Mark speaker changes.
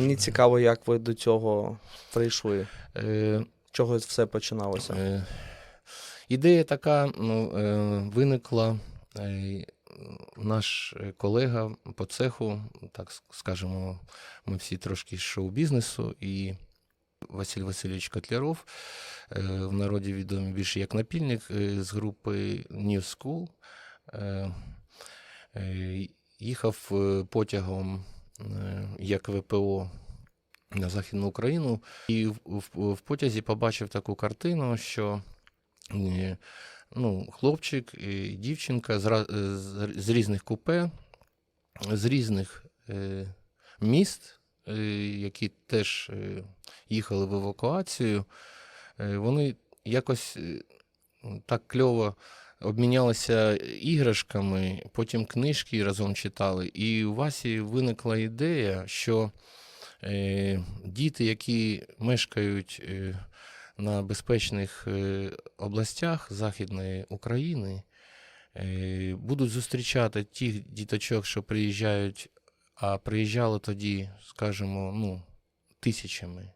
Speaker 1: Мені цікаво, як ви до цього прийшли.
Speaker 2: Е,
Speaker 1: Чого все починалося?
Speaker 2: Е, Ідея така ну, е, виникла. е, Наш колега по цеху, так скажемо, ми всі трошки з шоу-бізнесу, і Василь Васильович Котляров, е, в народі відомий більше як напільник е, з групи New School, е, е, їхав потягом як ВПО на Західну Україну. І в, потязі побачив таку картину, що е, ну, хлопчик і дівчинка з, різних купе, з різних е, міст, е, які теж їхали в евакуацію, вони якось так кльово обмінялися іграшками, потім книжки разом читали. І у Васі виникла ідея, що е, діти, які мешкають е, на безпечних е, областях Західної України, будуть зустрічати тих діточок, що приїжджають, а приїжджали тоді, скажімо, ну, тисячами.